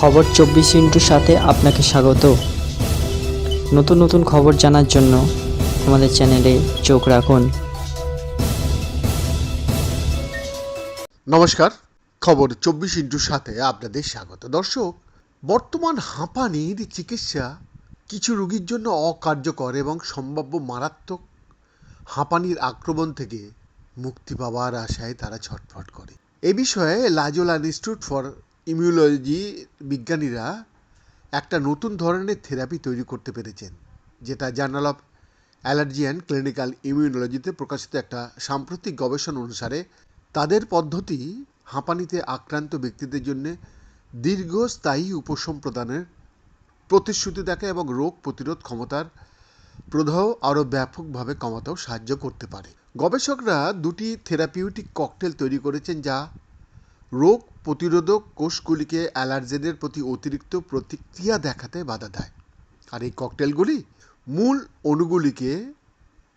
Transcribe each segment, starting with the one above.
খবর চব্বিশ ইন্টুর সাথে আপনাকে স্বাগত। নতুন নতুন খবর জানার জন্য আমাদের চ্যানেলে চোখ রাখুন। নমস্কার, খবর চব্বিশ ইন্টুর সাথে আপনাদের স্বাগত। দর্শক, বর্তমান হাঁপানির চিকিৎসা কিছু রোগীর জন্য অকার্যকর এবং সম্ভাব্য মারাত্মক হাঁপানির আক্রমণ থেকে মুক্তি পাওয়ার আশায় তারা ছটফট করে। এ বিষয়ে লাজোলা ইনস্টিটিউট ফর ইমিউনোলজি বিজ্ঞানীরা একটা নতুন ধরনের থেরাপি তৈরি করতে পেরেছেন, যেটা journal of allergy and clinical ইমিউনোলজিতে প্রকাশিত একটা সাম্প্রতিক গবেষণা অনুসারে তাদের পদ্ধতি হাঁপানিতে আক্রান্ত ব্যক্তিদের জন্য দীর্ঘস্থায়ী উপশম প্রদানের প্রতিশ্রুতি দেখে এবং রোগ প্রতিরোধ ক্ষমতার প্রদাহ আরও ব্যাপকভাবে কমাতেও সাহায্য করতে পারে। গবেষকরা দুটি থেরাপিউটিক ককটেল তৈরি করেছেন যা রোগ প্রতিরোধক কোষগুলিকে অ্যালার্জেনের প্রতি অতিরিক্ত প্রতিক্রিয়া দেখাতে বাধা দেয়। আর এই ককটেলগুলি মূল অণুগুলিকে,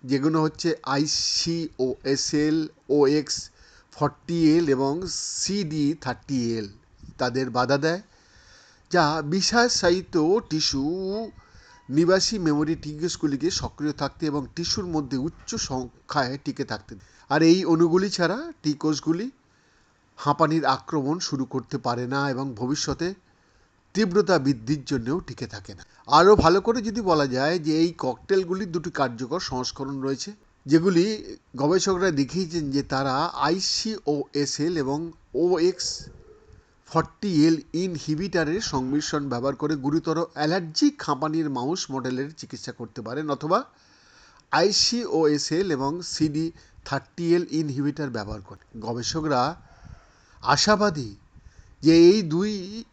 যেগুলো হচ্ছে আইসিও এসএল ও এক্স ফর্টি এল এবং সিডি থার্টি এল, তাদের বাধা দেয়, যা বিষাশায়িত টিস্যু, নিবাসী মেমোরি টিকেসগুলিকে সক্রিয় থাকতে এবং টিস্যুর মধ্যে উচ্চ সংখ্যায় টিকে থাকতে আর এই অণুগুলি ছাড়া টি কোষগুলি হাঁপানির আক্রমণ শুরু করতে পারে না এবং ভবিষ্যতে তীব্রতা বৃদ্ধির জন্যও টিকে থাকে না। আরও ভালো করে যদি বলা যায় যে এই ককটেলগুলির দুটি কার্যকর সংস্করণ রয়েছে, যেগুলি গবেষকরা দেখিয়েছেন যে তারা আইসিওএসএল এবং ওএক্স ফর্টি এল ইনহিবিটারের সংমিশ্রণ ব্যবহার করে গুরুতর অ্যালার্জিক হাঁপানির মাউস মডেলের চিকিৎসা করতে পারেন অথবা আইসিওএসএল এবং সিডি থার্টি এল ইনহিবিটার ব্যবহার করে গবেষকরা আশাবাদী যে এই দুই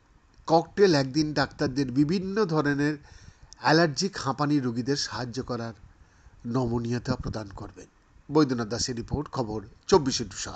ককটেল একদিন ডাক্তারদের বিভিন্ন ধরনের অ্যালার্জিক হাঁপানি রোগীদের সাহায্য করার নমনীয়তা প্রদান করবেন। বৈদ্যনাথ দাসের রিপোর্ট, খবর, চব্বিশে সাত।